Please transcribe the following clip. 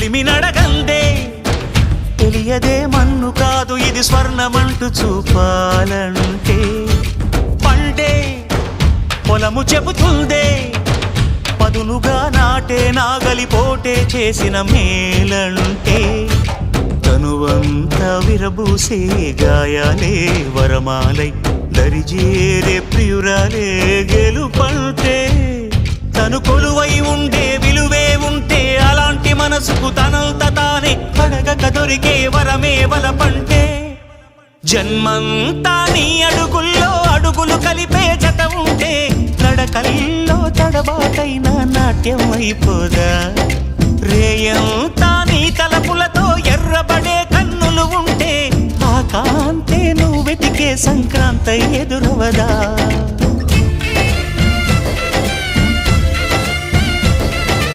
కొలిమి నడగందే. తెలియదే మన్ను కాదు ఇది స్వర్ణమంటూ చూపాలంటే. పండే పొలము చెబుతుందే. పదునుగా నాటే నాగలి పోటే చేసిన మేలంటే. తనువంత విరబూసే గాయాలే వరమాలై దరిజేరే ప్రియురాలే గెలుపంటే. తను కొలువై మనసుకు తనంత తానే అడగక దొరికే వరమే వలపంటే. జన్మంతా నీ అడుగుల్లో అడుగులు కలిపే జత ఉంటే నడకల్లో తడబాటైన నాట్యం అయిపోదా? రేయంతా నీ తలపులతో ఎర్రబడే కన్నులు ఉంటే ఆ కాంతే నువ్వు వెతికే సంక్రాంతి ఎదురవదా?